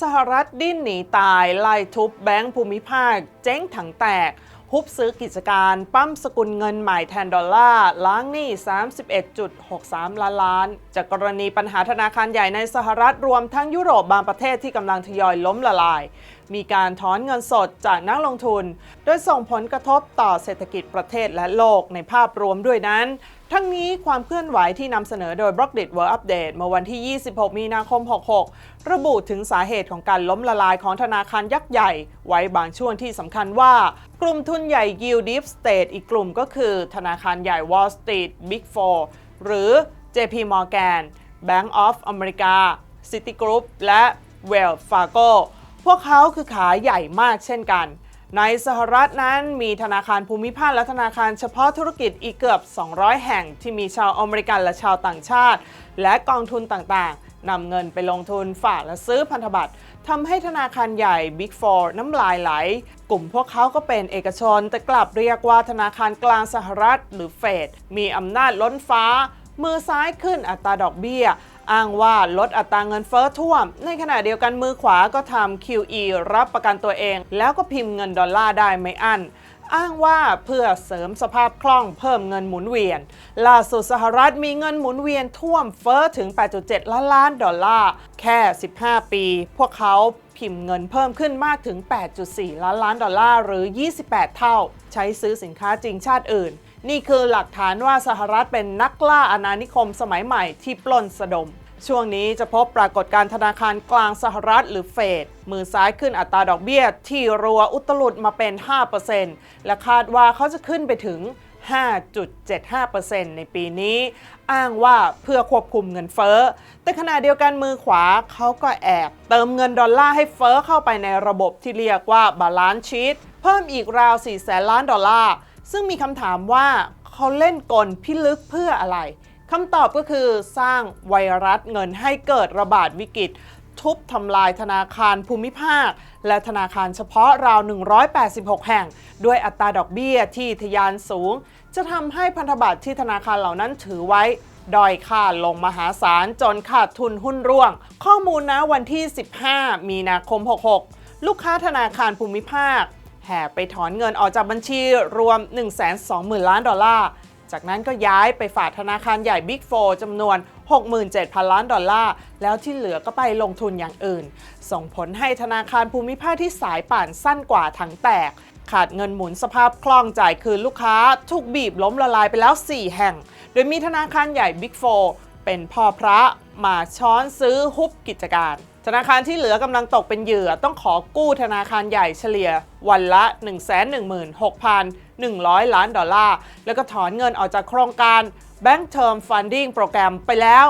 สหรัฐดิ้นหนีตายไล่ทุบแบงก์ภูมิภาค เจ๊งถังแตก ฮุบซื้อกิจการปั้มสกุลเงินใหม่แทนดอลลาร์ ล้างหนี้ 31.63 ล้านล้าน จากกรณีปัญหาธนาคารใหญ่ในสหรัฐรวมทั้งยุโรปบางประเทศที่กำลังทยอยล้มละลาย มีการถอนเงินสดจากนักลงทุน โดยส่งผลกระทบต่อเศรษฐกิจประเทศและโลกในภาพรวมด้วยนั้น ทั้งนี้ความเคลื่อนไหวที่นำเสนอโดย b r o c k d i t World Update เมื่อวันที่ 26 มีนาคม 66 ระบุถึงสาเหตุของการล้มละลายของธนาคารยักษ์ใหญ่ ไว้บางช่วงที่สำคัญว่า กลุ่มทุนใหญ่ Yield Deep State อีกกลุ่มก็คือ ธนาคารใหญ่ Wall Street Big Four หรือ JP Morgan Bank of America Citigroup และ Wells Fargo พวกเขาคือขาใหญ่มากเช่นกัน ในสหรัฐนั้นมีธนาคารภูมิภาคและธนาคารเฉพาะธุรกิจอีกเกือบ 200 แห่งที่มีชาวอเมริกันและชาวต่างชาติ และกองทุนต่างๆนำเงินไปลงทุนฝากและซื้อพันธบัตรทำให้ธนาคารใหญ่ Big Four น้ำลายไหล กลุ่มพวกเขาก็เป็นเอกชน แต่กลับเรียกว่าธนาคารกลางสหรัฐหรือเฟดมีอำนาจล้นฟ้า มือซ้ายขึ้นอัตราดอกเบี้ย อ้างว่าลดอัตราเงินเฟ้อท่วม ในขณะเดียวกันมือขวาก็ทำ QE รับประกันตัวเอง แล้วก็พิมพ์เงินดอลลาร์ได้ไม่อั้นอ้างว่าเพื่อเสริมสภาพคล่องเพิ่มเงินหมุนเวียน ล่าสุดสหรัฐมีเงินหมุนเวียนท่วมเฟ้อถึง 8.7 ล้านล้านดอลลาร์ แค่ 15 ปี พวกเขาพิมพ์เงินเพิ่มขึ้นมากถึง 8.4 ล้านล้านดอลลาร์หรือ 28 เท่า ใช้ซื้อสินค้าจริงชาติอื่น นี่คือหลักฐานว่าสหรัฐเป็นนักล่าอาณานิคมสมัยใหม่ที่ปล้นสะดม ช่วงนี้จะพบปรากฏการธนาคารกลางสหรัฐหรือเฟด มือซ้ายขึ้นอัตราดอกเบี้ยที่รัวอุตลุดมาเป็น 5%และคาดว่าเขาจะขึ้นไปถึง 5.75%ในปีนี้ อ้างว่าเพื่อควบคุมเงินเฟ้อ แต่ขณะเดียวกันมือขวาเขาก็แอบเติมเงินดอลลาร์ให้เฟ้อเข้าไปในระบบที่เรียกว่าบาลานซ์ชีตเพิ่มอีกราว 4 แสนล้านดอลลาร์ ซึ่งมีคำถามว่าเขาเล่นกลพิลึกเพื่ออะไรคำตอบก็คือสร้างไวรัสเงินให้เกิดระบาดวิกฤต ทุบทำลายธนาคารภูมิภาค และธนาคารเฉพาะราว 186 แห่ง ด้วยอัตราดอกเบี้ยที่ทะยานสูง จะทำให้พันธบัตรที่ธนาคารเหล่านั้นถือไว้ด้อยค่าลงมหาศาลจนขาดทุนหุ้นร่วง ข้อมูลนะวันที่ 15 มีนาคม 66 ลูกค้าธนาคารภูมิภาค แห่ไปถอนเงินออกจากบัญชีรวม 120,000 ล้านดอลลาร์ จากนั้นก็ย้ายไปฝากธนาคารใหญ่ Big 4จำนวน 67,000 ล้านดอลลาร์ แล้วที่เหลือก็ไปลงทุนอย่างอื่น ส่งผลให้ธนาคารภูมิภาคที่สายป่านสั้นกว่าทั้งแตก ขาดเงินหมุนสภาพคล่องจ่ายคืนลูกค้า ถูกบีบล้มละลายไปแล้ว 4 แห่ง โดยมีธนาคารใหญ่ Big 4เป็นพ่อพระมาช้อนซื้อฮุบกิจการ ธนาคารที่เหลือกำลังตกเป็นเหยื่อต้องขอกู้ธนาคารใหญ่เฉลี่ยวันละ 116,100 ล้านดอลลาร์ แล้วก็ถอนเงินออกจากโครงการ Bank Term Funding โปรแกรมไปแล้ว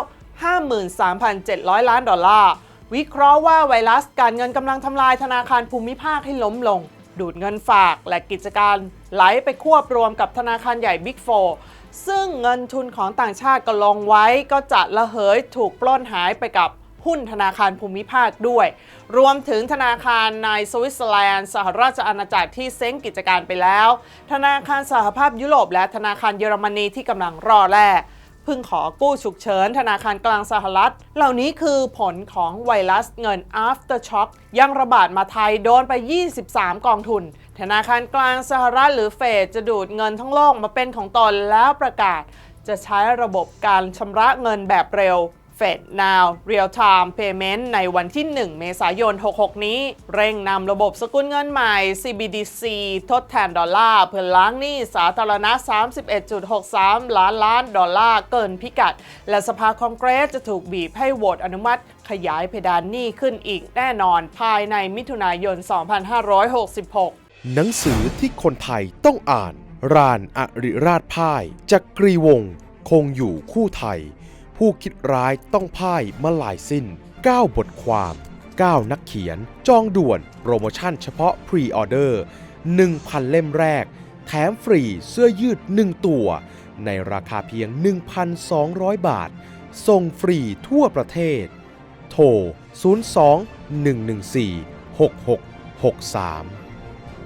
53,700 ล้านดอลลาร์ วิเคราะห์ว่าไวรัสการเงินกำลังทำลายธนาคารภูมิภาคให้ล้มลง ดูดเงินฝากและกิจการไหลไปควบรวมกับธนาคารใหญ่ Big 4ซึ่งเงินทุนของต่างชาติก็ลงไว้ก็จะระเหยถูกปล้นหายไปกับ หุ้นธนาคารภูมิภาคด้วย รวมถึงธนาคารในสวิตเซอร์แลนด์ สหราชอาณาจักรที่เซ้งกิจการไปแล้ว ธนาคารสหภาพยุโรปและธนาคารเยอรมนีที่กำลังรอแร่เพิ่งขอกู้ฉุกเฉินธนาคารกลางสหรัฐ เหล่านี้คือผลของไวรัสเงิน aftershock ยังระบาดมาไทยโดนไป 23 กองทุน ธนาคารกลางสหรัฐหรือเฟดจะดูดเงินทั้งโลกมาเป็นของตนแล้วประกาศ จะใช้ระบบการชำระเงินแบบเร็ว Fed Now Real Time Payment ในวันที่ 1 เมษายน 66 นี้ เร่งนำระบบสกุลเงินใหม่ CBDC ทดแทนดอลลาร์เพื่อล้างหนี้สาธารณะ 31.63 ล้านล้านดอลลาร์เกินพิกัด และสภาคองเกรสจะถูกบีบให้โหวตอนุมัติขยายเพดานหนี้ขึ้นอีกแน่นอนภายในมิถุนายน 2566 หนังสือที่คนไทยต้องอ่าน รานอริราชพ่ายจักกรีวงศ์คงอยู่คู่ไทย ผู้คิดร้ายต้องพ่ายมาหลายสิ้น 9 บทความ 9 นักเขียน จองด่วน โปรโมชั่นเฉพาะพรีออเดอร์ 1,000 เล่มแรก แถมฟรีเสื้อยืด 1 ตัว ในราคาเพียง 1,200 บาท ส่งฟรีทั่วประเทศ โทร 02 114 6663